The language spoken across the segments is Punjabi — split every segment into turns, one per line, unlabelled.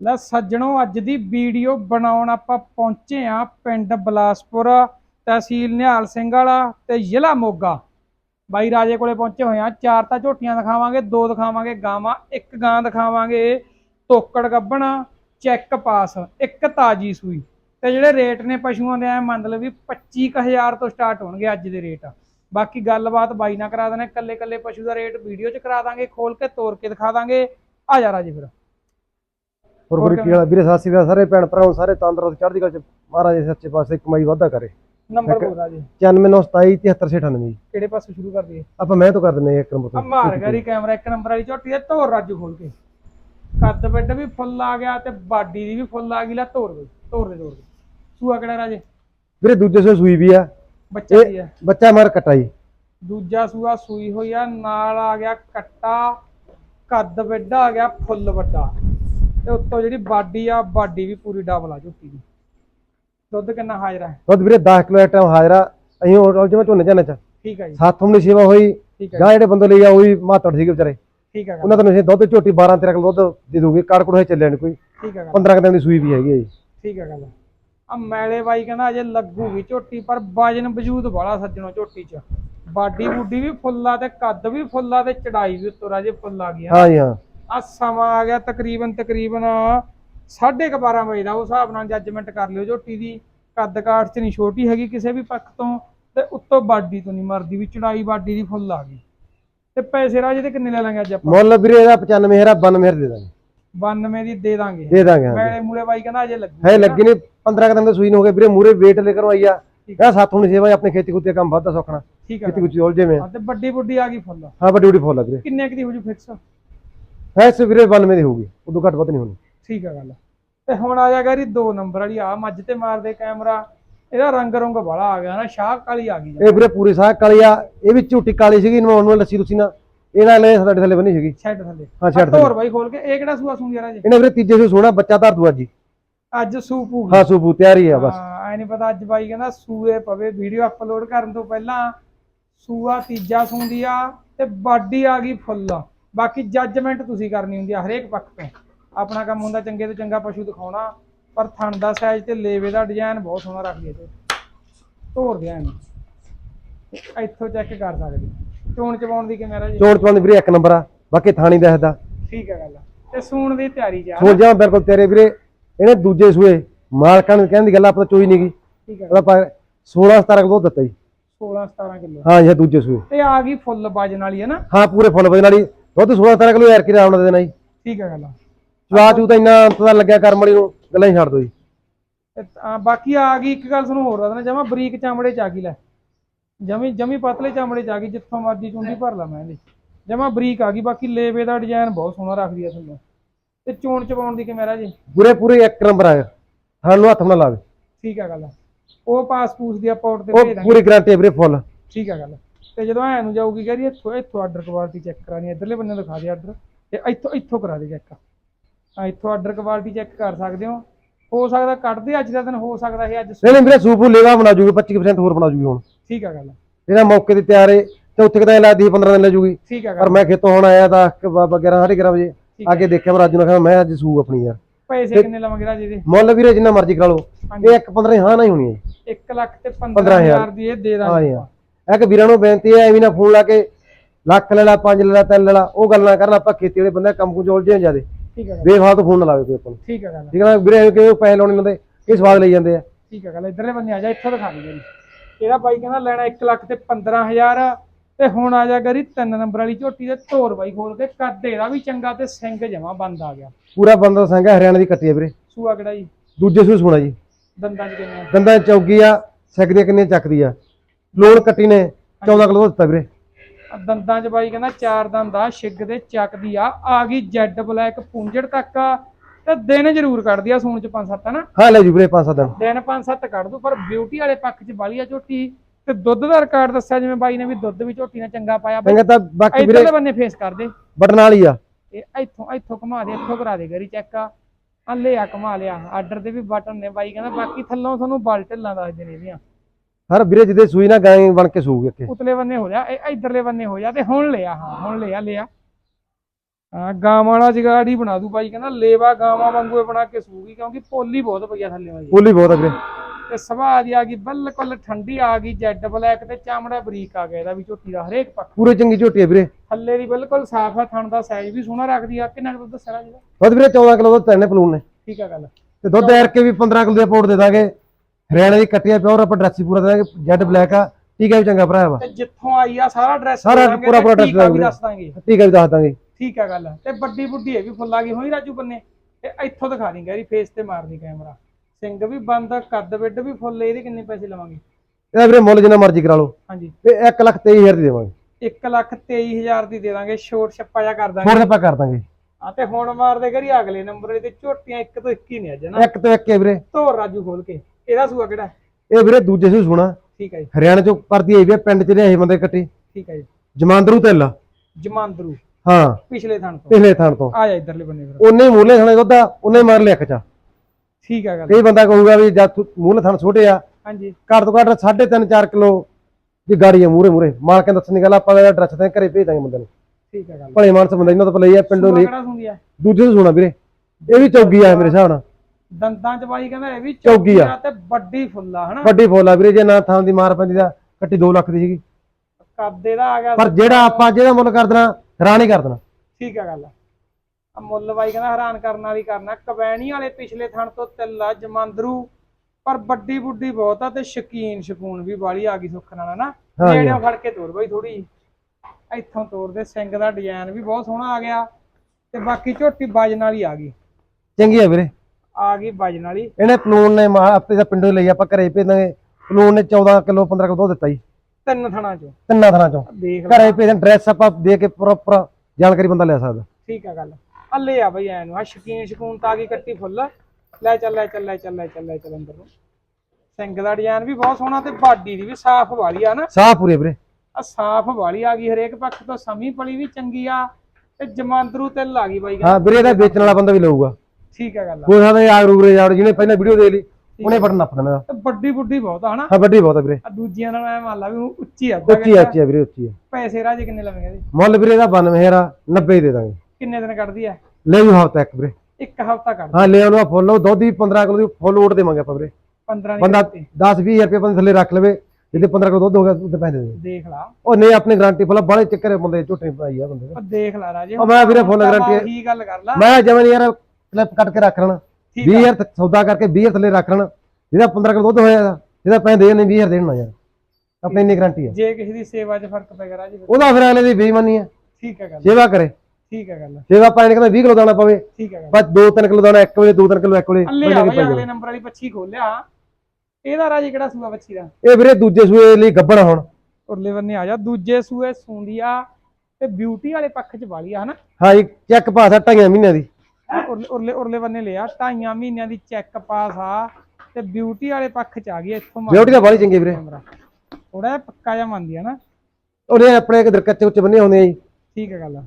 ਲੈ ਸੱਜਣੋ, ਅੱਜ ਦੀ ਵੀਡੀਓ ਬਣਾਉਣ ਆਪਾਂ ਪਹੁੰਚੇ ਆ ਪਿੰਡ ਬਲਾਸਪੁਰ ਤਹਿਸੀਲ ਨਿਹਾਲ ਸਿੰਘ ਵਾਲਾ ਤੇ ਜ਼ਿਲ੍ਹਾ ਮੋਗਾ। ਬਾਈ ਰਾਜੇ ਕੋਲੇ ਪਹੁੰਚੇ ਹੋਏ ਆ ਚਾਰ ਤਾਂ ਝੋਟੀਆਂ ਦਿਖਾਵਾਂਗੇ, ਦੋ ਦਿਖਾਵਾਂਗੇ, ਗਾਵਾਂ, ਇੱਕ ਗਾਂ ਦਿਖਾਵਾਂਗੇ। ਤੋਕੜ ਗੱਬਣ, ਚੈੱਕ ਪਾਸ, ਇੱਕ ਤਾਜੀ ਸੂਈ। ਤੇ ਜਿਹੜੇ ਰੇਟ ਨੇ ਪਸ਼ੂਆਂ ਦੇ, ਐ ਮੰਨ ਲਓ ਵੀ 25000 ਤੋਂ ਸਟਾਰਟ ਹੋਣਗੇ ਅੱਜ ਦੇ ਰੇਟ। ਬਾਕੀ ਗੱਲਬਾਤ ਬਾਈ ਨਾਲ ਕਰਾ ਦੇਣਾ ਕੱਲੇ ਕੱਲੇ ਪਸ਼ੂ ਦਾ ਰੇਟ ਵੀਡੀਓ 'ਚ ਕਰਾ ਦਾਂਗੇ ਖੋਲ ਕੇ ਤੋੜ ਕੇ ਦਿਖਾ ਦਾਂਗੇ। ਆ ਜਾ ਰਾਜੇ ਫਿਰ।
ਹੋਰ ਕੀ ਆ? ਵੀਰੇ ਸ਼੍ਰੀ ਅਕਾਲ ਸਾਰੇ ਭੈਣ ਭਰਾਵਾਂ ਸਾਰੇ ਤੰਦਰੁਸਤ ਚੜ੍ਹਦੀ ਕਲਾ ਚ। ਮਹਾਰਾਜ ਦੇ ਸੱਚੇ ਪਾਸੇ ਕਮਾਈ ਵਾਧਾ ਕਰੇ।
ਨੰਬਰ
ਇੱਕ-
ਬੋਲ ਰਾਜੇ
9927738698
ਕਿਹੜੇ ਪਾਸੇ ਸ਼ੁਰੂ ਕਰ ਦਈਏ
ਆਪਾਂ ਮੈਂ ਤੋਂ ਕਰ ਦਿੰਦੇ ਇੱਕ ਨੰਬਰ
ਆ
ਤੋਂ।
ਮਾਰ ਗਰੀ ਕੈਮਰਾ ਇੱਕ ਨੰਬਰ ਵਾਲੀ ਝੋਟੀ ਦੇ ਧੋਰ ਰਾਜੂ ਖੋਲ ਕੇ। ਕੱਦ ਬੈੱਡ ਵੀ ਫੁੱਲ ਆ ਗਿਆ ਤੇ ਬਾਡੀ ਦੀ ਵੀ ਫੁੱਲ ਆ ਗਈ ਲੈ ਧੋਰ ਦੇ ਧੋਰ ਦੇ ਧੋਰ ਦੇ। ਸੂਆ ਕਿਹੜਾ ਰਾਜੇ?
ਵੀਰੇ ਦੂਜੇ ਸੋ ਸੂਈ ਵੀ ਆ।
ਬੱਚਾ ਕੀ ਹੈ
ਬੱਚਾ ਮਾਰ ਕਟਾ ਜੀ
ਦੂਜਾ ਸੂਆ ਸੂਈ ਹੋਈ ਆ ਨਾਲ ਆ ਗਿਆ ਕੱਟਾ। ਕੱਦ ਬੈੱਡ ਆ ਗਿਆ ਫੁੱਲ ਵੱਡਾ। ਤੇ ਉੱਤੋਂ ਜਿਹੜੀ ਬਾਡੀ ਆ ਬਾਡੀ ਵੀ ਪੂਰੀ ਡਬਲ ਆ ਝੋਟੀ ਦੀ। ਦੁੱਧ ਕਿੰਨਾ ਹਾਜ਼ਰ ਹੈ
ਦੁੱਧ ਵੀਰੇ 10 ਕਿਲੋ ਟਾਈਮ ਹਾਜ਼ਰਾ ਅਸੀਂ ਉਹ ਜਿਵੇਂ ਝੋਨੇ ਜਾਣੇ ਚ।
ਠੀਕ ਹੈ ਜੀ।
ਸਾਥੋਂ ਦੀ ਸੇਵਾ ਹੋਈ ਗਾਂ ਜਿਹੜੇ ਬੰਦੇ ਲਈ ਆ ਉਹ ਵੀ ਮਾਤੜ ਸੀਗੇ ਵਿਚਾਰੇ।
ਠੀਕ ਹੈ
ਉਹਨਾਂ ਤੋਂ ਅਸੀਂ ਦੁੱਧ ਝੋਟੀ 12 13 ਕਿਲੋ ਦੁੱਧ ਦੇ ਦੂਗੇ ਕਾਰਕੁੜ ਹੋਏ ਚੱਲਿਆ ਨਹੀਂ ਕੋਈ।
ਠੀਕ ਹੈ ਗੱਲ।
15 ਕੁ ਦਿਨ ਦੀ ਸੂਈ ਵੀ ਹੈਗੀ ਹੈ ਜੀ।
ਠੀਕ ਹੈ ਗੱਲ। ਆ ਮੈਲੇ ਬਾਈ ਕਹਿੰਦਾ ਅਜੇ ਲੱਗੂਗੀ ਝੋਟੀ ਪਰ ਵਜਨ ਵਜੂਦ ਵਾਲਾ ਸੱਜਣੋ ਝੋਟੀ ਚ। ਬਾਡੀ ਬੁੱਡੀ ਵੀ ਫੁੱਲਾ ਤੇ ਕੱਦ ਵੀ ਫੁੱਲਾ ਤੇ ਚੜਾਈ ਵੀ ਉੱਤੋਂ ਰਾਜੇ ਫੁੱਲ ਆ ਗਿਆ
ਹਾਂ ਜੀ ਹਾਂ।
ਆ ਸਮਾਂ ਆ ਗਿਆ ਤਕਰੀਬਨ ਤਕਰੀਬਨ 12:30 ਵਜੇ ਦਾ ਉਸ ਹਿਸਾਬ ਨਾਲ ਜੱਜਮੈਂਟ ਕਰ ਲਿਓ ਝੋਟੀ ਦੀ ਕੱਦ ਕਾਠ ਚ ਨਹੀਂ ਛੋਟੀ ਹੈਗੀ ਕਿਸੇ ਵੀ ਪੱਖ ਤੋਂ ਤੇ ਉੱਤੋਂ ਬਾਡੀ ਤੋਂ ਨਹੀਂ ਮਰਦੀ ਵੀ ਚੜਾਈ ਬਾਡੀ ਦੀ ਫੁੱਲ ਆ ਗਈ। ਤੇ ਪੈਸੇ ਰਾਜੇ ਤੇ ਕਿੰਨੇ ਲੈ ਲਾਂਗੇ ਅੱਜ ਆਪਾਂ?
ਮੁੱਲ ਵੀਰੇ ਇਹਦਾ 95 ਹੇਰਾ 92 ਹੇਰ ਦੇ ਦਾਂਗੇ।
92 ਦੀ ਦੇ ਦਾਂਗੇ।
ਦੇ ਦਾਂਗੇ
ਮੈਲੇ ਮੂਲੇ ਬਾਈ ਕਹਿੰਦਾ ਅਜੇ ਲੱਗੂ
ਹੈ ਲੱਗੀ ਨਹੀਂ 15 ਕੁ ਦਿਨ ਦੀ ਸੂਈ ਨੂੰ ਹੋ ਗਏ ਵੀਰੇ ਮੂਰੇ ਵੇਟ ਲੈ ਕਰੋ ਆਈ ਆ। ਇਹ ਸਾਥੋਂ ਦੀ ਸੇਵਾ ਆਪਣੇ ਖੇਤੀ ਕੁੱਤੇ ਕੰਮ ਵੱਧਦਾ ਸੌਖਣਾ
ਠੀਕ ਹੈ
ਖੇਤੀ ਕੁੱਤੀ ਉਲਝੇ ਮੈਂ
ਤੇ ਵੱਡੀ ਬੁੱਡੀ ਆ ਗਈ ਫੁੱਲ
ਹਾਂ ਵੱਡੀ ਵੱਡੀ ਫੁੱਲ ਲੱਗ ਰਹੇ
ਕਿੰਨੇ ਕੁ ਦੀ ਹੋ ਜੂ ਫਿਕਸ
ਹੈ ਸੇ ਵੀਰੇ 92 ਦੀ ਹੋਊਗੀ ਉਦੋਂ ਘੱਟ ਵੱਧ ਨਹੀਂ ਹੋਣੀ।
ਠੀਕ ਆ ਗੱਲ। ਤੇ ਹੁਣ ਆ ਜਾ ਗਰੀ 2 ਨੰਬਰ ਵਾਲੀ ਆ ਮੱਝ ਤੇ ਮਾਰਦੇ ਕੈਮਰਾ। ਇਹਦਾ ਰੰਗ ਰੰਗ ਵਾਲਾ ਆ ਗਿਆ ਨਾ ਸ਼ਾਹ ਕਾਲੀ ਆ ਗਈ
ਇਹ ਵੀਰੇ ਪੂਰੀ ਸਾਹ ਕਾਲੀ ਆ ਇਹ ਵੀ ਝੂਟੀ ਕਾਲੀ ਸੀਗੀ ਨਵਾਉਣ ਨੂੰ ਲੱਸੀ ਰੁਸੀ ਨਾ ਇਹਨਾਂ ਨੇ ਸਾਡੇ ਥੱਲੇ ਬਣੀ ਸੀਗੀ।
ਛੱਡ ਥੱਲੇ।
ਹਾਂ, ਛੱਡ
ਤੋਰ ਬਾਈ ਖੋਲ ਕੇ ਇਹ ਕਿਹੜਾ ਸੂਆ ਸੂੰਦੀ ਯਾਰ ਜੀ
ਇਹਨੇ ਵੀਰੇ ਤੀਜੇ ਸੂ ਸੋਣਾ ਬੱਚਾ ਧਰ ਦੂ ਅੱਜ
ਅੱਜ ਸੂਪੂ
ਹਾਂ ਸੂਬੂ ਤਿਆਰੀ ਆ ਬਸ।
ਐ ਨਹੀਂ ਪਤਾ ਅੱਜ ਬਾਈ ਕਹਿੰਦਾ ਸੂਏ ਪਵੇ ਵੀਡੀਓ ਅਪਲੋਡ ਕਰਨ ਤੋਂ ਪਹਿਲਾਂ ਸੂਆ ਤੀਜਾ ਸੂੰਦੀ ਆ ਤੇ ਬਾਡੀ ਆ ਗਈ ਫੁੱਲ। ਬਾਕੀ ਜੱਜਮੈਂਟ ਤੁਸੀਂ ਕਰਨੀ ਹੁੰਦੀ ਆ ਹਰੇਕ ਪੱਖ ਤੋਂ। ਆਪਣਾ ਕੰਮ ਹੁੰਦਾ ਚੰਗੇ ਤੋਂ ਚੰਗਾ ਪਸ਼ੂ ਦਿਖਾਉਣਾ ਪਰ ਥਣ ਦਾ ਸਾਈਜ਼ ਤੇ ਲੇਵੇ ਦਾ ਡਿਜ਼ਾਈਨ ਬਹੁਤ ਸੋਹਣਾ ਰੱਖਦੀ ਹੈ ਧੋਰ ਦਿਆਂ ਇਹਨੂੰ। ਤੇ ਇੱਥੋਂ ਚੈੱਕ ਕਰ ਸਕਦੇ। ਚੋਣ ਚਵਾਉਣ ਦੀ ਕਿਵੇਂ ਰਾਜੀ?
ਚੋਣ ਚੋਣ ਵੀਰੇ ਇੱਕ ਨੰਬਰ ਆ ਬਾਕੀ ਥਾਣੀ ਦੱਸਦਾ।
ਠੀਕ ਹੈ ਗੱਲ ਤੇ ਸੂਣ ਦੀ ਤਿਆਰੀ ਜਾ
ਸੋ ਜਾ ਬਿਲਕੁਲ ਤੇਰੇ ਵੀਰੇ। ਇਹਨੇ ਦੂਜੇ ਸੂਏ ਮਾਲਕਾਂ ਨੂੰ ਕਹਿਣ ਦੀ ਗੱਲ ਆਪਾਂ ਚੋਈ ਨਹੀਂਗੀ
ਠੀਕ ਹੈ
ਉਹਦਾ ਪਾ 16 17 ਕਿਲੋ ਦਿੱਤਾ ਜੀ।
16 17 ਕਿਲੋ।
ਹਾਂ ਇਹ ਦੂਜੇ ਸੂਏ।
ਤੇ ਆ ਗਈ ਫੁੱਲ ਵਜਨ ਵਾਲੀ ਹੈ ਨਾ?
ਹਾਂ ਪੂਰੇ ਫੁੱਲ ਵਜਨ ਵਾਲੀ। ਦੁੱਧ 16 17 ਕਿਲੋ ਯਾਰ ਕਿਰਾ ਆਉਣਾ ਦੇਣਾ ਜੀ।
ਠੀਕ ਹੈ ਗੱਲ
ਚਵਾ ਚੂ ਤਾਂ ਇੰਨਾ ਪਤਾ ਲੱਗਿਆ ਕਰਮ ਵਾਲੀ ਨੂੰ ਗੱਲਾਂ ਹੀ ਛੱਡ ਦੋ ਜੀ।
ਤੇ ਆ ਬਾਕੀ ਆ ਗਈ ਇੱਕ ਗੱਲ ਤੁਹਾਨੂੰ ਹੋਰ ਦੱਸਣਾ ਜਮਾ ਬਰੀਕ ਚਾਮੜੇ ਚ ਆ ਗਈ ਲੈ। ਜਮੀ ਜਮੀ ਪਤਲੇ ਚਾਮੜੇ ਚ ਆ ਗਈ ਜਿੱਥੋਂ ਮਰਜ਼ੀ ਚੁੰਡੀ ਭਰ ਲਾ ਮੈਂ ਇਹਦੀ। ਜਮਾ ਬਰੀਕ ਆ ਗਈ ਬਾਕੀ ਲੇਵੇ ਦਾ ਡਿਜ਼ਾਈਨ ਬਹੁਤ ਸੋਹਣਾ ਰੱਖਦੀ ਆ ਤੁਹਾਨੂੰ। ਤੇ ਚੋਣ ਚਵਾਉਣ ਦੀ ਕਿਵੇਂ ਰਾਜੀ?
ਪੂਰੇ ਪੂਰੇ ਇੱਕ ਨੰਬਰ ਆ। ਸਾਨੂੰ ਹੱਥ ਨਾ ਲਾਵੇ।
ਠੀਕ ਆ ਗੱਲ ਉਹ ਪਾਸ ਪੂਸ ਦੀ ਆਪਾਂ ਤੇ
ਉਹ
ਭੇਜ ਦਾਂਗੇ।
ਪੂਰੀ ਗਾਰੰਟੀ ਵੀਰੇ ਫੁੱਲ
ਠੀਕ ਆ ਗੱਲ ਤੇ ਜਦੋਂ ਐ ਨੂੰ ਜਾਊਗੀ ਕਹਦੀ ਇੱਥੋਂ ਇੱਥੋਂ ਆਰਡਰ ਕੁਆਲਿਟੀ ਚੈੱਕ ਕਰਾਣੀ ਇਧਰਲੇ ਬੰਨੇ ਦਿਖਾ ਦੇ ਆਰਡਰ ਤੇ ਇੱਥੋਂ ਇੱਥੋਂ ਕਰਾ ਦੇ ਚੈੱਕ ਆ ਇੱਥੋਂ ਆਰਡਰ ਕੁਆਲਿਟੀ ਚੈੱਕ ਕਰ ਸਕਦੇ ਹੋ। ਹੋ ਸਕਦਾ ਕੱਢਦੇ ਅੱਜ ਦਾ ਦਿਨ ਹੋ ਸਕਦਾ ਇਹ ਅੱਜ
ਨਹੀਂ ਨਹੀਂ ਵੀਰੇ ਸੂਪੂ ਲੇਵਾ ਬਣਾ ਜੂਗੀ 25% ਹੋਰ ਬਣਾ ਜੂਗੀ ਹੁਣ।
ਠੀਕ ਆ ਗੱਲ।
ਇਹਦਾ ਮੌਕੇ ਤੇ ਤਿਆਰ ਏ ਤੇ ਉੱਥੇ ਕਿਤੇ ਲੱਗਦੀ 15 ਦਿਨ ਲੈ ਜੂਗੀ।
ਠੀਕ ਆ
ਪਰ
ਗੱਲ
ਮੈਂ ਖੇਤੋਂ ਹੁਣ ਆਇਆ ਤਾਂ 11 11:30 ਵਜੇ। ਆ। ਕੇ ਦੇਖਿਆ ਮੈਂ ਰਾਜੂ ਨੇ ਕਿਹਾ ਮੈਂ ਅੱਜ ਸੂ ਆਪਣੀ ਯਾਰ।
ਪੈਸੇ ਕਿੰਨੇ ਲਵਾਂਗੇ ਰਾਜੇ ਦੇ?
ਮੁੱਲ ਵੀਰੇ ਜਿੰਨਾ ਮਰਜ਼ੀ ਕਰਾ ਲਓ। ਇਹ ਇੱਕ 15 ਹਾਂ ਨਹੀਂ ਹੋਣੀ ਹੈ।
1 ਲੱਖ ਤੇ
15,000
15000 ਦੀ ਇਹ ਦੇ
ਹਾਂ ਯਾਰ ਇੱਕ ਵੀਰਾਂ ਨੂੰ ਬੇਨਤੀ ਹੈ ਐਵੇਂ ਨਾ ਫੋਨ ਲਾ ਕੇ ਲੱਖ ਲੈ ਲਾ 5 ਲੈ ਲਾ 3 ਲੈ ਲਾ ਉਹ ਗੱਲ ਨਾ ਕਰਨ ਆਪਾਂ ਖੇਤੀ ਵਾਲੇ ਬੰਦੇ ਕੰਮ ਕੁ ਉਲਝੇ ਜਿਆਦੇ।
ਠੀਕ ਗੱਲ।
ਬੇਫਾਲਤੂ ਫੋਨ ਨਾ ਲਾਵੇ ਕੋਈ ਆਪਾਂ ਨੂੰ।
ਠੀਕ ਆ ਗੱਲ।
ਠੀਕ ਹੈ ਨਾ ਵੀਰੇ ਐਵੇਂ ਕਿ ਪੈਸੇ ਲਾਉਣੇ ਲੈਂਦੇ ਇਹ ਸਵਾਦ ਲਈ ਜਾਂਦੇ ਆ?
ਠੀਕ ਆ ਗੱਲ ਇਧਰਲੇ ਬੰਨੇ ਆ ਜਾ ਇੱਥੋਂ ਦਿਖਾ ਦੇ ਜੀ ਇਹਦਾ ਬਾਈ ਕਹਿੰਦਾ ਲੈਣਾ 1 ਲੱਖ ਤੇ 15000 ਤੇ ਹੁਣ ਆ ਜਾ ਗਰੀ 3 ਨੰਬਰ ਵਾਲੀ ਝੋਟੀ ਦੇ ਧੋਰ ਬਾਈ ਖੋਲ ਕੇ ਕੱਦ ਇਹਦਾ ਵੀ ਚੰਗਾ ਤੇ ਸਿੰਘ ਜਮਾ ਬੰਦ ਆ ਗਿਆ।
ਪੂਰਾ ਬੰਦਾ ਸੰਘ ਹਰਿਆਣਾ ਦੀ ਕੱਟੀ ਆ ਵੀਰੇ।
ਸੂਆ ਕਿਹੜਾ ਜੀ?
ਦੂਜੇ ਸੂ ਸੋਣਾ ਜੀ।
ਦੰਦਾਂ ਚ ਆ?
ਦੰਦਾਂ 'ਚ ਚੌਗੀ ਆ ਸਕਦੀਆਂ ਕਿੰਨੀਆਂ ਚੱਕਦੀ ਆ। ਲੋਨ ਕੱਟੀ ਨੇ। 14 ਕਿਲੋ ਦਿੱਤਾ ਵੀਰੇ।
ਦੰਦਾਂ ਚ ਬਾਈ ਕਹਿੰਦਾ ਚਾਰ ਦੰਦ ਆ ਛਿੱਗ ਦੇ ਚੱਕਦੀ ਆ। ਆ ਗਈ ਜੈਡ ਬਲੈਕ ਪੂੰਝੜ ਤੱਕ ਆ। ਤੇ ਦਿਨ ਜ਼ਰੂਰ ਕੱਢਦੀ ਆ ਸੂਣ ਚ ਪੰਜ ਸੱਤ ਹਨਾ?
ਹਾਂ ਲੈ ਜੂ ਵੀਰੇ 5-7 ਦਿਨ।
ਦਿਨ ਪੰਜ ਸੱਤ ਕੱਢ ਦੂ ਪਰ ਬਿਊਟੀ ਵਾਲੇ ਪੱਖ ਚ ਬਾਲੀਆ ਝੋਟੀ। ਤੇ ਦੁੱਧ ਦਾ ਰਿਕਾਰਡ ਦੱਸਿਆ ਜਿਵੇਂ ਬਾਈ ਨੇ ਵੀ ਦੁੱਧ ਵੀ ਝੋਟੀ ਨੇ ਚੰਗਾ ਪਾਇਆ। ਬਾਈ
ਚੰਗਾ ਤਾਂ ਬਾਕੀ ਵੀਰੇ
ਇਧਰਲੇ ਬੰਨੇ ਫੇਸ ਕਰ ਦੇ।
ਬਟਨ ਵਾਲੀ ਆ।
ਇਹ ਇੱਥੋਂ ਇੱਥੋਂ ਘੁਮਾ ਦੇ ਇੱਥੋਂ ਕਰਾ ਦੇ ਗਰੀ ਚੈੱਕ ਆ। ਆ ਲਿਆ ਘੁਮਾ ਲਿਆ। ਆਰਡਰ ਤੇ ਵੀ ਬਟਨ ਨੇ ਬਾਈ ਕਹਿੰਦਾ ਬਾਕੀ ਥੱਲੋਂ ਤੁਹਾਨੂੰ ਬਲ ਢਿੱਲਾਂ ਦੱਸਦੇ ਨੇ ਇਹਦੀਆਂ
ਹਰ ਵੀਰੇ ਜਿਹਦੇ ਸੂਈ ਨਾ ਗਾਂ ਬਣ ਕੇ ਸੂਗੀ ਇੱਥੇ
ਉਤਲੇ ਬੰਨੇ ਹੋ ਜਾ ਇਹ ਇਧਰਲੇ ਬੰਨੇ ਹੋ ਜਾ ਤੇ ਹੁਣ ਲਿਆ ਹਾਂ ਹੁਣ ਲਿਆ ਲਿਆ। ਹਾਂ ਗਾਵਾਂ ਵਾਲਾ ਜਗਾੜ ਹੀ ਬਣਾ ਦੂ ਬਾਈ ਕਹਿੰਦਾ ਲੇਵਾ ਗਾਵਾਂ ਵਾਂਗੂ ਬਣਾ ਕੇ ਸੂਗੀ ਕਿਉਂਕਿ ਪੋਲੀ ਬਹੁਤ ਪਈਆ ਥੱਲੇ ਬਾਈ।
ਪੋਲੀ ਬਹੁਤ ਆ ਵੀਰੇ।
ਤੇ ਸੁਭਾਅ ਦੀ ਆ ਗਈ ਬਿਲਕੁਲ ਠੰਡੀ ਆ ਗਈ ਜੈਡ ਬਲੈਕ ਤੇ ਚਾਮੜਾ ਬਰੀਕ ਆ ਗਿਆ ਇਹਦਾ ਵੀ ਝੋਟੀ ਦਾ ਹਰੇਕ ਪੱਖ।
ਪੂਰੇ ਚੰਗੀ ਝੋਟੀ ਆ ਵੀਰੇ।
ਥੱਲੇ ਦੀ ਬਿਲਕੁਲ ਸਾਫ਼ ਆ ਥਣ ਦਾ ਸਾਈਜ਼ ਵੀ ਸੋਹਣਾ ਰੱਖਦੀ ਆ ਕਿੰਨਾ ਕੁ ਦੁੱਧ ਦੱਸਿਆ ਜਿਹੜਾ
ਦੁੱਧ ਵੀਰੇ 14 ਕਿਲੋ ਦੁੱਧ ਤੈਨੇ ਪਲੂਨ ਨੇ।
ਠੀਕ ਆ ਗੱਲ।
ਤੇ ਦੁੱਧ ਐਰ ਕੇ ਵੀ 15 ਕਿਲੋ ਦਾ ਪੌੜ ਦੇ ਦਾਂਗੇ। ਹਰਿਆਣੇ ਦੀ ਕੱਟੀਆਂ ਪਿਓਰ ਆਪਾਂ ਡਰੈਸ ਪੂਰਾ ਦੇ ਜੈਡ ਬਲੈਕ ਆ ਟੀਕਾ ਵੀ ਚੰਗਾ ਭਰਾ ਵਾ।
ਤੇ ਜਿੱਥੋਂ ਆਈ ਆ ਸਾਰਾ ਡਰੈਸ
ਸਾਰਾ ਪੂਰਾ- ਪੂਰਾ dress
ਵੀ। ਦੱਸ ਦਾਂਗੇ।
ਟੀਕਾ ਵੀ ਦੱਸ ਦਾਂਗੇ।
ਠੀਕ ਆ ਗੱਲ ਤੇ ਵੱਡੀ ਬੁੱਢੀ ਇਹ ਵੀ ਫੁੱਲ ਗਈ ਹੋਈ ਰਾਜੂ ਬੰਨੇ। ਤੇ ਇੱਥੋਂ ਦਿਖਾ ਦੀ ਗੈਰੀ ਫੇਸ ਤੇ ਮਾਰਦੀ ਕੈਮਰਾ ਸਿੰਘ ਵੀ ਬੰਦ ਕੱਦ ਵਿੱਡ ਵੀ ਫੁੱਲ ਇਹਦੇ ਕਿੰਨੇ ਪੈਸੇ ਲਵਾਂਗੇ?
ਇਹਦਾ ਵੀਰੇ ਮੁੱਲ ਜਿੰਨਾ ਮਰਜ਼ੀ ਕਰਾ ਲਓ।
ਹਾਂਜੀ।
ਤੇ 1 ਲੱਖ 23000 ਦੀ ਦੇਵਾਂਗੇ।
1 ਲੱਖ 23000 ਦੀ ਦੇ ਦਾਂਗੇ ਛੋਟ ਛੱਪਾ ਜਾ ਕਰ ਦਾਂਗੇ।
ਹੋਰ ਆਪਾਂ ਕਰ ਦਾਂਗੇ।
ਆ ਤੇ ਹੁਣ ਮਾਰਦੇ ਕਰੀ ਅਗਲੇ ਨੰਬਰ ਤੇ ਝੋਟੀਆਂ ਇੱਕ ਤੋਂ ਇੱਕ ਹੀ ਨੇ ਅੱਜ ਨਾ?
ਇੱਕ ਤੋਂ ਇੱਕ ਹੈ ਵੀਰੇ।
ਧੋਰ ਰਾਜੂ ਖੋਲ ਕੇ। ਇਹਦਾ ਸੂਆ ਕਿਹੜਾ ਹੈ?
ਇਹ ਵੀਰੇ ਦੂਜੇ ਸੂ ਸੁਣਾ।
ਠੀਕ ਹੈ ਜੀ।
ਹਰਿਆਣੇ ਚੋਂ ਪਰਦੀ ਆਈ ਵੀ ਆ, ਪਿੰਡ ਚ ਲਿਆਏ ਬੰਦੇ ਕੱਟੀ
ਠੀਕ ਹੈ ਜੀ।
ਜਮਾਂਦਰੂ ਤੇਲਾ।
ਜਮਾਂਦਰੂ।
ਹਾਂ।
ਪਿਛਲੇ ਥਣ ਤੋਂ।
ਪਿਛਲੇ ਥਾਣ ਤੋਂ।
ਆ ਜਾ ਇਧਰਲੇ ਬੰਨੇ ਫਿਰ।
ਉਹਨੇ ਮੂਲੇ ਥਾਣੇ ਦੁੱਧ ਆ ਉਹਨੇ ਮਾਰ ਲਿਆ ਖਚਾ
ਠੀਕ ਹੈ ਗੱਲ।
ਕਈ ਬੰਦਾ ਕਹੂਗਾ ਵੀ ਜਦ ਤੂੰ ਮੂਲੇ ਥਾਣ ਛੋਟੇ ਆ
ਹਾਂਜੀ।
ਘੱਟ ਤੋਂ ਘੱਟ 3.5 4 ਕਿਲੋ ਦੀ ਗਾੜੀ ਆ ਮੂਰੇ ਮੂਰੇ ਮਾਲਕਾਂ ਦੱਸਣ ਦੀ ਗੱਲ ਆਪਾਂ ਦਾ ਐਡਰੈਸ ਤੇ ਘਰੇ ਭੇਜ ਦਾਂਗੇ ਬੰਦੇ ਨੂੰ।
ਠੀਕ ਹੈ ਗੱਲ।
ਭਲੇ ਮਾਨਸ ਬੰਦਾ ਇਹਨਾਂ ਤੋਂ ਲਈ ਆ ਪਿੰਡੋਂ
ਸੂਆ
ਲਈ
ਕਿਹੜਾ ਸੁਣਦੀ ਹੈ
ਦੂਜੇ ਤੋਂ ਸੁਣਾ ਵੀਰੇ। ਇਹ ਵੀ ਚੌਗੀ ਆ ਮੇਰੇ ਹਿਸਾਬ ਨਾਲ।
ਦੰਦਾਂ ਚ ਬਾਈ ਕਹਿੰਦਾ ਇਹ ਵੀ
ਚੌਗੀ ਆ।
ਤੇ ਵੱਡੀ ਫੁੱਲਾ ਹਨਾ?
ਵੱਡੀ ਫੋਲਾ ਵੀਰੇ ਜੇ ਨਾ ਥਾਂ ਦੀ ਮਾਰ ਪੈਂਦੀ ਦਾ ਕੱਟੀ 2 ਲੱਖ ਦੀ ਸੀਗੀ।
ਕੱਦੇ ਦਾ ਆ ਗਿਆ।
ਪਰ ਜਿਹੜਾ ਆਪਾਂ ਜਿਹੜਾ ਮੁੱਲ ਕਰ ਦੇਣਾ ਹੈਰਾਨ ਹੀ ਕਰ ਦੇਣਾ।
ਠੀਕ ਆ ਗੱਲ ਆ। ਮੁੱਲ ਬਾਈ ਕਹਿੰਦਾ ਹੈਰਾਨ ਕਰਨ ਵਾਲੀ ਕਰਨਾ ਕਬੈਣੀ ਵਾਲੇ ਪਿਛਲੇ ਥਣ ਤੋਂ ਤਿੱਲਾ ਜਮਾਂਦਰੂ। ਪਰ ਵੱਡੀ ਬੁੱਢੀ ਬਹੁਤ ਆ ਤੇ ਸ਼ਕੀਨ ਸ਼ਕੂਨ ਵੀ ਵਾਲੀ ਆ ਗਈ ਸੁੱਖ ਨਾਲ ਨਾ
ਹਾਂ ਜੀ।
ਨੇੜਿਓਂ ਫੜ ਕੇ ਤੋਰ ਬਾਈ ਥੋੜੀ ਇੱਥੋਂ ਤੋਰਦੇ ਸਿੰਘ ਦਾ ਡਿਜ਼ਾਈਨ ਵੀ ਬਹੁਤ ਸੋਹਣਾ ਆ ਗਿਆ। ਤੇ ਬਾਕੀ ਝੋਟੀ ਵਜਨ ਵਾਲੀ ਆ ਗਈ।
ਚੰਗੀ ਆ ਵੀਰੇ।
ਆ ਗਈ ਵਜਨ ਵਾਲੀ।
ਇਹਨੇ ਪਲੂਨ ਨੇ ਮਾਂ ਆਪੇ ਦਾ ਪਿੰਡੋਂ ਲਈ ਆਪਾਂ ਘਰੇ ਭੇਜ ਦਾਂਗੇ। ਪਲੂਨ ਨੇ 14 ਕਿਲੋ 15 ਕਿਲੋ ਦੁੱਧ ਦਿੱਤਾ ਜੀ।
ਤਿੰਨ ਥਣਾਂ ਚੋਂ।
ਤਿੰਨਾਂ ਥਾਂ ਚੋਂ।
ਦੇਖ ਲੈ
ਘਰੇ ਭੇਜ ਡਰੈਸ ਆਪਾਂ ਦੇ ਕੇ ਪ੍ਰੋਪਰ ਜਾਣਕਾਰੀ ਬੰਦਾ ਲੈ ਸਕਦਾ।
ਠੀਕ ਆ ਗੱਲ। ਅੱਲੇ ਆ ਬਈ ਐ ਨੂੰ ਆ ਸ਼ਕੀਨ ਸ਼ਕੂਨ ਤਾਂ ਆ ਗਈ ਕੱਟੀ ਫੁੱਲ। ਲੈ ਚੱਲ ਲੈ ਚੱਲ ਲੈ ਚੱਲ ਲੈ ਚੱਲ ਲੈ ਚੱਲ ਅੰਦਰ ਨੂੰ। ਸਿੰਘ ਦਾ ਡਿਜ਼ਾਈਨ ਵੀ ਬਹੁਤ ਸੋਹਣਾ ਤੇ ਬਾਡੀ ਦੀ ਵੀ ਸਾਫ਼ ਵਾਲੀ ਆ ਨਾ।
ਸਾਹ ਪੂਰੇ ਵੀਰੇ।
ਆ ਸਾਫ਼ ਵਾਲੀ ਆ ਗਈ ਹਰੇਕ ਪੱਖ ਤੋਂ ਸਮੀ ਪਲੀ ਵੀ ਚੰਗੀ ਆ। ਤੇ ਜਮਾਂਦਰੂ ਤੇ ਆ ਗਈ ਬਾਈ।
ਹਾਂ ਵੀਰੇ ਇਹਦਾ ਵੇਚਣ ਵਾਲਾ ਬੰਦਾ ਵੀ ਲਊਗਾ।
ਠੀਕ ਆ ਗੱਲ
ਕੋਈ ਸਾਡਾ ਆਗ ਰੂਗਰੇ ਜਾੜ ਜਿਹਨੇ ਪਹਿਲਾਂ ਵੀਡੀਓ ਦੇ ਲਈ ਉਹਨੇ ਬਟਨ ਨੱਪ ਦੇਣਾ।
ਤੇ ਵੱਡੀ ਬੁੱਢੀ ਬਹੁਤ ਆ ਹਨਾ?
ਹਾਂ ਵੱਡੀ ਬਹੁਤ ਆ ਵੀਰੇ।
ਆ ਦੂਜੀਆਂ ਨਾਲ ਐ ਮੰਨ ਲਾ ਵੀ ਉੱਚੀ ਆ
ਉੱਚੀ ਆ ਉੱਚੀ ਆ ਵੀਰੇ ਉੱਚੀ ਆ।
ਪੈਸੇ ਰਾਜੇ ਕਿੰਨੇ ਲਵੇਂਗੇ ਇਹਦੇ?
ਮੁੱਲ ਵੀਰੇ ਦਾ 92000 ਆ 90 ਦੇ ਦਾਂਗੇ।
ਕਿੰਨੇ ਦਿਨ ਕੱਢਦੀ ਆ?
ਲੈ ਜੂ ਹਫਤਾ ਇੱਕ ਵੀਰੇ।
ਇੱਕ ਹਫਤਾ ਕੱਢ
ਹਾਂ ਲੈ ਉਹਨੂੰ ਫੁੱਲ ਉਹ ਦੁੱਧ ਦੀ 15 ਕਿਲੋ ਦੀ ਫੁੱਲ ਓਟ ਦੇਵਾਂਗੇ ਆਪਾਂ ਵੀਰੇ।
15 ਦੀ
ਬੰਦਾ
ਕੱਢਤੀ।
10 20000 ਰੁਪਏ ਬੰਦੇ ਥੱਲੇ ਰੱਖ ਲਵੇ ਜਿਹਦੇ 15 ਕਿਲੋ ਦੁੱਧ ਹੋ ਗਿਆ ਉਹਦੇ ਪੈਸੇ ਦੇ
ਦੇਖ ਲਾ।
ਉਹ ਨਹੀਂ ਆਪਣੀ ਗਾਰੰਟੀ ਫੁੱਲ ਬੜੇ ਚੱਕਰੇ ਬੰਦੇ ਝੋਟੇ ਪਾਈ ਆ ਬੰਦੇ
ਦੇਖ ਲਾ ਰਾਜੇ
ਉਹ ਮੈਂ ਵੀਰੇ ਫੁੱਲ ਗਾਰੰਟੀ
ਹੀ ਗੱਲ ਕਰ ਲਾ।
ਮੈਂ ਜਮਨ ਯਾਰ ਕਲਿੱਪ ਕੱਟ ਕੇ ਰੱਖ ਲੈਣਾ?
ਠੀਕ
20000 th- ਸੌਦਾ ਕਰਕੇ 20000 ਥੱਲੇ ਰੱਖ ਲੈਣਾ। ਜਿਹਦਾ 15 ਕਿਲੋ ਦੁੱਧ ਹੋਇਆ ਜਿਹਦਾ ਪੈਸੇ ਦੇ ਨਹੀਂ 20000 ਦੇਣਾ ਯਾਰ। ਆਪਣੀ ਇੰਨੀ ਗਾਰੰਟੀ ਹੈ
ਜੇ ਕਿਸੇ ਦੀ ਸੇਵਾ 'ਚ ਫ਼ਰਕ ਪੈ ਗਿਆ ਰਾਜੇ ਫਿਰ।
ਉਹਦਾ ਫਿਰ ਅਗਲੇ ਦੀ ਬੇਈਮਾਨੀ ਹੈ
ਠੀਕ ਹੈ ਗੱਲ।
ਸੇਵਾ ਕਰੇ।
ਠੀਕ ਹੈ ਗੱਲ।
ਸੇਵਾ ਪਾਣੀ ਕਹਿੰਦਾ 20 ਕਿਲੋ ਦਾਣਾ ਪਵੇ।
ਠੀਕ ਹੈ ਗੱਲ।
ਬਸ 2-3 ਕਿਲੋ ਦਾਣਾ ਇੱਕ ਵੇਲੇ 2-3 ਕਿਲੋ ਇੱਕ ਪਾਈ
ਅਗਲੇ। ਨੰਬਰ ਵਾਲੀ ਪੱਛੀ ਖੋਲਿਆ। ਇਹਦਾ ਰਾਜੇ ਕਿਹੜਾ ਸੂਆ ਬੱਚੀ ਦਾ?
ਇਹ ਵੀਰੇ ਦੂਜੇ ਸੂਏ ਲਈ ਗੱਬਣ ਹੁਣ।
ਉਰਲੇ ਬੰਨੇ ਆ ਜਾ। ਦੂਜੇ ਸੂਏ ਸੂੰਦੀ ਆ ਤੇ ਬਿਊਟੀ ਵਾਲੇ ਪੱਖ 'ਚ ਵਾਲੀ ਆ ਹਨਾ?
ਹਾਂ ਜੀ ਚੈੱਕ ਪਾਸ ਆ ਢਾਈਆਂ ਮਹੀਨਿਆਂ ਦੀ।
ਉਰਲੇ ਉਰਲੇ ਉਰਲੇ ਬੰਨੇ ਲਿਆ ਢਾਈਆਂ ਮਹੀਨਿਆਂ ਦੀ ਚੈੱਕ ਪਾਸ ਆ ਤੇ ਬਿਊਟੀ ਵਾਲੇ ਪੱਖ 'ਚ ਆ ਗਈ ਇੱਥੋਂ
ਬਿਊਟੀ ਦਾ ਬਾਲੀ ਚੰਗੀ ਵੀਰੇ।
ਥੋੜਾ ਜਿਹਾ ਪੱਕਾ ਜਿਹਾ ਮੰਨਦੀ ਆ ਨਾ।
ਉਹਨੇ ਆਪਣੇ ਕਿਧਰ ਕੱਚੇ ਉੱਚੇ ਬੰਨੇ ਹੁੰਦੇ ਆ ਜੀ।
ਠੀਕ ਹੈ ਗੱਲ। ਆ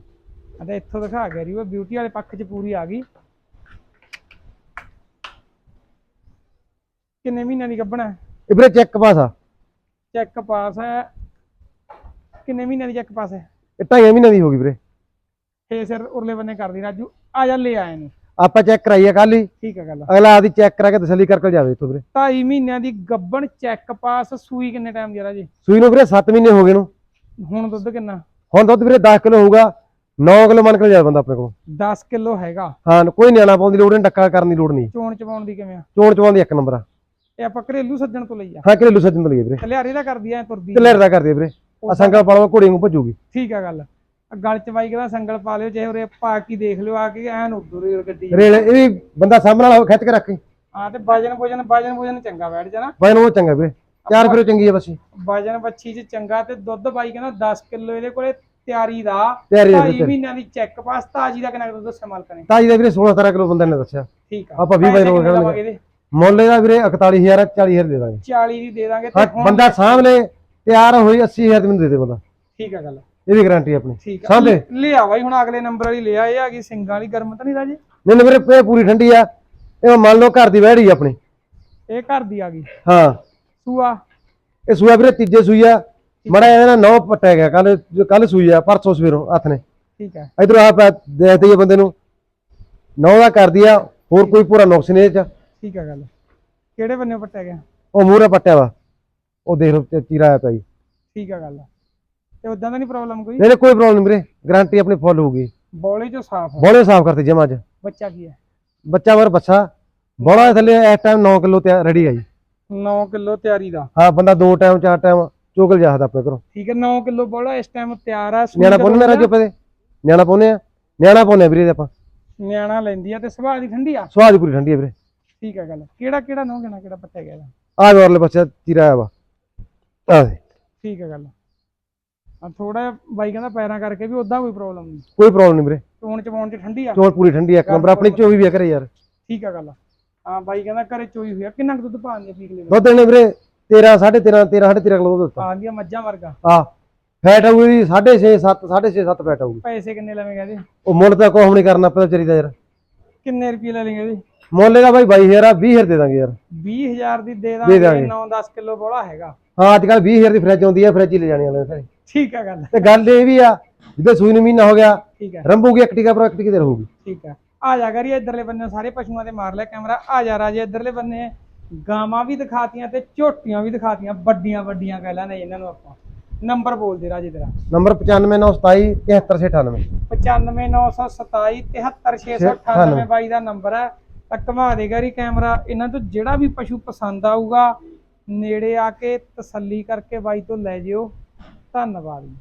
ਅਤੇ ਇੱਥੋਂ ਦਿਖਾ ਗਿਆ ਰਹੀ ਉਹ ਬਿਊਟੀ ਵਾਲੇ ਪੱਖ 'ਚ ਪੂਰੀ ਆ ਗਈ। ਕਿੰਨੇ ਮਹੀਨਿਆਂ ਦੀ ਗੱਭਣਾ ਹੈ?
ਇਹ ਵੀਰੇ ਚੈੱਕ ਪਾਸ ਆ।
ਚੈੱਕ ਪਾਸ ਹੈ। ਕਿੰਨੇ ਮਹੀਨਿਆਂ ਦੀ ਚੈੱਕ ਪਾਸ ਹੈ?
ਇਹ ਢਾਈਆਂ ਮਹੀਨਿਆਂ ਦੀ ਹੋ ਗਈ ਵੀਰੇ।
ਫੇਰ ਸਿਰ ਉਰਲੇ ਬੰਨੇ ਕਰਦੀ ਰਾਜੂ। ਆ ਜਾ ਲੈ ਆਏ ਨੂੰ।
ਆਪਾਂ ਚੈੱਕ ਕਰਾਈਏ ਕੱਲ ਹੀ।
ਠੀਕ ਹੈ ਗੱਲ।
ਅਗਲਾ ਆਦੀ ਚੈੱਕ ਕਰਾ ਕੇ ਤਸੱਲੀ ਕਰਕੇ ਜਾਵੇ ਇੱਥੋਂ ਵੀਰੇ।
ਢਾਈ ਮਹੀਨਿਆਂ ਦੀ ਗੱਭਣ ਚੈੱਕ ਪਾਸ ਸੂਈ ਕਿੰਨੇ ਟਾਈਮ ਦੀ ਆ ਰਾਜੇ?
ਸੂਈ ਨੂੰ ਵੀਰੇ 7 ਮਹੀਨੇ ਹੋ ਗਏ ਨੂੰ।
ਹੁਣ ਦੁੱਧ ਕਿੰਨਾ?
ਹੁਣ ਦੁੱਧ ਵੀਰੇ 10 ਕਿਲੋ ਹੋਊਗਾ 9 ਕਿਲੋ ਮੰਨ ਕੇ ਜਾਵੇ ਬੰਦਾ ਆਪਣੇ ਕੋਲ।
10 ਕਿਲੋ ਹੈਗਾ।
ਹਾਂ ਕੋਈ ਨਿਆਣਾ ਪਾਉਣ ਦੀ ਲੋੜ ਨਹੀਂ ਡੱਕਾ ਕਰਨ ਦੀ ਲੋੜ ਨਹੀਂ।
ਚੋਣ ਚਵਾਉਣ ਦੀ ਕਿਵੇਂ ਆ?
ਚੋਣ ਚਵਾਉਣ ਦੀ ਇੱਕ ਨੰਬਰ ਆ।
ਇਹ ਆਪਾਂ ਘਰੇਲੂ ਸੱਜਣ ਤੋਂ ਲਈ ਆ।
ਹਾਂ ਘਰੇਲੂ ਸੱਜਣ ਤੋਂ ਲਈਏ ਵੀਰੇ।
ਕਲਿਆਰੀ ਦਾ ਕਰਦੀ ਐ ਤੁਰਦੀ
ਕਿਲਰ ਦਾ ਕਰਦੇ ਵੀਰੇ। ਆ ਸੰਗਲ ਪਾਲਵਾ ਘੋੜੀ ਨੂੰ ਭੱਜੂਗੀ।
ਠੀਕ ਆ ਗੱਲ। ਗਲ ਚ ਬਾਈ ਕਹਿੰਦਾ ਸੰਗਲ ਪਾ ਲਿਓ ਚਾਹੇ ਉਰੇ ਪਾ ਕੇ ਦੇਖ ਲਿਓ ਆ ਕੇ ਐਨ ਉਦੋਂ ਹੀ ਗੱਡੀ
ਰੇਲ ਇਹ ਵੀ ਬੰਦਾ ਸਾਹਮਣੇ ਵਾਲਾ ਖਿੱਚ ਕੇ ਰੱਖੇ
ਹਾਂ ਤੇ ਵਜਨ ਵਜਨ ਵਜਨ ਵਜਨ ਚੰਗਾ ਬੈਠ ਜਾਣਾ।
ਬਾਈ ਨੂੰ ਉਹ ਚੰਗਾ ਵੀਰੇ। ਚਾਰ ਫਿਰ ਚੰਗੀ ਆ ਬੱਸੀ।
ਵਜਨ ਬੱਚੀ ਚ ਚੰਗਾ ਤੇ ਦੁੱਧ ਬਾਈ ਕਹਿੰਦਾ 10 ਕਿਲੋ ਇਹਦੇ ਕੋਲੇ ਤਿਆਰੀ ਦਾ।
ਦੁੱਧ।
ਮਹੀਨਿਆਂ ਦੀ ਚੈੱਕ ਪਾਸ ਤਾਜੀ ਦਾ ਕਿੰਨਾ ਦੁੱਧ ਦੱਸਿਆ ਮਾਲਕ ਨੇ?
ਤਾਜੀ ਦਾ ਵੀਰੇ 16 17 ਕਿਲੋ ਬੰਦੇ ਨੇ ਦੱਸਿਆ।
ਠੀਕ ਆ।
ਆਪਾਂ ਵੀਹ
ਪੈਸੇ
ਬਾਈ।
ਲਵਾਂਗੇ ਇਹਦੇ?
ਮੁੱਲ ਇਹਦਾ ਵੀਰੇ 41000 40000 ਦੇ ਦਾਂਗੇ।
40 ਦੀ ਦੇ ਦਾਂਗੇ
ਹਾਂ ਬੰਦਾ ਸਾਹਮਣੇ ਤਿਆਰ ਹੋਈ 80000 ਦੀ ਮੈਨੂੰ ਦੇ ਦੇ ਬੰਦਾ।
ਠੀਕ ਆ ਗੱਲ।
ਇਹਦੀ ਗਾਰੰਟੀ ਆਪਣੀ।
ਠੀਕ ਆ।
ਸਾਂਭੇ।
ਲਿਆ ਬਾਈ ਹੁਣ ਅਗਲੇ ਨੰਬਰ ਵਾਲੀ ਲਿਆ ਇਹ ਆ ਗਈ ਸਿੰਘਾਂ ਵਾਲੀ ਗਰਮ ਤਾਂ ਨਹੀਂ ਰਾਜੀ?
ਨਹੀਂ ਨਹੀਂ ਵੀਰੇ ਇਹ ਪੂਰੀ ਠੰਡੀ ਆ। ਇਹ ਮੰਨ ਲਓ ਘਰ ਦੀ ਵਹਿੜੀ ਆ ਆਪਣੀ।
ਇਹ ਘਰ ਦੀ ਆ ਗਈ।
ਹਾਂ।
ਸੂਆ?
ਇਹ ਸੂਆ ਵੀਰੇ ਤੀਜੇ ਸੂਈ ਆ। ਮੜਾ ਇਹਦਾ ਨੌ ਪੱਟਿਆ ਗਿਆ ਕੱਲ ਕੱਲ ਸੂਈ ਆ ਪਰਸੋਂ ਸਵੇਰੋਂ ਹੱਥ ਨੇ।
ਠੀਕ ਹੈ
ਇਧਰ ਆਪ ਦੇਖਦੇ ਹੀ ਆ ਬੰਦੇ ਨੂੰ। ਨੌ ਦਾ ਕਰਦੀ ਆ ਹੋਰ ਕੋਈ ਪੂਰਾ ਨੁਕਸ ਨਹੀਂ ਇਹ ਚ।
ਠੀਕ ਹੈ ਗੱਲ। ਕਿਹੜੇ ਬੰਨੇ ਪੱਟਿਆ ਗਿਆ?
ਉਹ ਮੂਹਰੇ ਪੱਟਿਆ ਵਾ। ਉਹ ਦੇਖ ਲਓ ਚੀਰਾ ਆਇਆ ਪਿਆ ਜੀ।
ਠੀਕ ਹੈ ਗੱਲ। ਤੇ ਉਦਾਂ ਤਾਂ ਨਹੀਂ ਪ੍ਰੋਬਲਮ ਕੋਈ?
ਨਹੀਂ ਕੋਈ ਪ੍ਰੋਬਲਮ ਵੀਰੇ। ਗਾਰੰਟੀ ਆਪਣੀ ਫੁੱਲ ਹੋਊਗੀ।
ਬੋਲੇ ਚੋਂ ਸਾਫ਼ ਹੈ
ਬੋਲੇ ਸਾਫ਼ ਕਰਤੇ ਜਮਾ ਅੱਜ।
ਬੱਚਾ ਕੀ ਹੈ?
ਬੱਚਾ ਮਰ ਬੱਚਾ ਬੋਲਾ ਥੱਲੇ ਇਸ ਟਾਈਮ 9 ਕਿਲੋ ਤੇ ਰੈਡੀ ਆ ਜੀ।
9 ਕਿਲੋ ਤਿਆਰੀ ਦਾ।
ਹਾਂ ਬੰਦਾ ਦੋ ਟਾਈਮ ਚਾਰ ਟਾਈਮ ਚੋਗਲ ਜਾਹਦਾ ਆਪਣੇ ਘਰੋਂ।
ਠੀਕ ਹੈ 9 ਕਿਲੋ ਬੋਲਾ ਇਸ ਟਾਈਮ ਤਿਆਰ ਆ
ਨਿਆਣਾ
ਕਦੋਂ
ਪਾਉਣੇ ਰਾਜੋ ਪਦੇ ਨਿਆਣਾ ਪਾਉਣੇ ਆ। ਨਿਆਣਾ ਪਾਉਣੇ ਆ ਵੀਰੇ ਦੇ ਆਪਾਂ।
ਨਿਆਣਾ ਲੈਂਦੀ ਆ ਤੇ ਸੁਭਾਅ ਦੀ ਠੰਡੀ ਆ?
ਸਵਾਦ ਪੂਰੀ ਠੰਡੀ ਆ ਵੀਰੇ।
ਠੀਕ ਹੈ ਗੱਲ। ਕਿਹੜਾ ਕਿਹੜਾ ਨੋ ਕਿਹੜਾ ਕਿਹੜਾ ਪੱਟਿਆ ਗਿਆ?
ਆ ਵਾਰਲੇ ਬੱਚਾ ਵਾ। ਆ ਦੇ
ਠੀਕ ਹੈ ਗੱਲ। ਆ ਥੋੜਾ ਬਾਈ ਕਹਿੰਦਾ ਪੈਰਾਂ ਕਰਕੇ ਵੀ ਉਦਾਂ ਕੋਈ ਪ੍ਰੋਬਲਮ ਨਹੀਂ।
ਕੋਈ ਪ੍ਰੋਬਲਮ ਨਹੀਂ ਵੀਰੇ।
ਚੋਣ ਚਵਾਉਣ ਚ ਠੰਡੀ ਆ।
ਚੋਲ ਪੂਰੀ ਠੰਡੀ ਆ। ਇੱਕ ਨੰਬਰ ਆਪਣੀ ਚੋਈ ਵੀ ਆ ਘਰੇ ਯਾਰ।
ਠੀਕ ਆ ਗੱਲ। ਹਾਂ ਬਾਈ ਕਹਿੰਦਾ ਘਰੇ ਚੋਈ ਹੋਈ ਆ। ਕਿੰਨਾ ਕੁ ਦੁੱਧ ਪਾਉਂਦੀ ਆ ਪੀਕਲੇ
ਦੁੱਧ ਨੇ ਵੀਰੇ 13 13.5 13 13.5 ਕਿਲੋ ਦੁੱਧ ਦਿੱਤਾ।
ਆ ਮੱਝਾਂ ਵਰਗਾ।
ਆ ਫੈਟ ਆਊਗੀ 6.5 7 6.5 7 ਫੈਟ ਆਊਗੀ
ਪੈਸੇ ਕਿੰਨੇ ਲਵੇਂਗਾ ਇਹਦੇ?
ਉਹ ਮੁੱਲ ਤਾਂ ਕੋਹ ਨਹੀਂ ਕਰਨਾ ਪਤਾ ਚਰੀਦਾ ਯਾਰ।
ਕਿੰਨੇ ਰੁਪਏ ਲੈ ਲੇਂਗੇ ਇਹਦੇ?
ਮੁੱਲ ਇਹਦਾ ਬਾਈ 22000 ਆ 20000 ਦੇ ਦਾਂਗੇ ਯਾਰ।
20000 ਦੀ ਦੇ
ਦੇ
ਦਾਂਗੇ
ਦਾਂਗੇ।
9-10 ਕਿਲੋ ਬੋਲਾ ਹੈਗਾ।
ਹਾਂ ਅੱਜ ਕੱਲ 20000 ਦੀ ਫ੍ਰਿਜ ਆਉਂਦੀ ਆ ਫ੍ਰਿਜ ਹੀ ਲੈ ਜਾਣੀ ਵਾਲੇ ਸਾਰੇ
ਠੀਕ ਆ ਗੱਲ।
ਤੇ ਗੱਲ ਇਹ ਵੀ ਆ ਜਿੱਦੇ ਸੂਈ ਨੂੰ ਮਹੀਨਾ ਹੋ ਗਿਆ
ਠੀਕ ਹੈ
ਰੰਬੂਗੀ ਇੱਕ ਟਿਕਾ ਪਰ ਇੱਕ ਟਿਕੇ ਤੇ ਰਹੂਗੀ।
ਠੀਕ ਹੈ ਆ ਜਾ ਕਰੀ ਇਧਰਲੇ ਬੰਨੇ ਸਾਰੇ ਪਸ਼ੂਆਂ ਤੇ ਮਾਰ ਲਿਆ ਕੈਮਰਾ। ਆ ਜਾ ਰਾਜੇ ਇਧਰਲੇ ਬੰਨੇ। ਗਾਵਾਂ ਵੀ ਦਿਖਾਤੀਆਂ ਤੇ ਝੋਟੀਆਂ ਵੀ ਦਿਖਾਤੀਆਂ ਵੱਡੀਆਂ ਵੱਡੀਆਂ ਕਹਿ ਲੈਂਦੇ ਇਹਨਾਂ ਨੂੰ ਆਪਾਂ। ਨੰਬਰ ਬੋਲ ਦੇ ਰਾਜੇ ਤੇਰਾ।
ਨੰਬਰ 95927 73698
95927 73698 ਬਾਈ ਦਾ ਨੰਬਰ ਹੈ ਤਾਂ ਘੁਮਾ ਦੇਗਾ ਰੀ ਕੈਮਰਾ। ਇਹਨਾਂ ਤੋਂ ਜਿਹੜਾ ਵੀ ਪਸ਼ੂ ਪਸੰਦ ਆਊਗਾ ਨੇੜੇ ਆ ਕੇ ਤਸੱਲੀ ਕਰਕੇ ਬਾਈ ਤੋਂ ਲੈ ਜਿਓ। ਧੰਨਵਾਦ ਜੀ।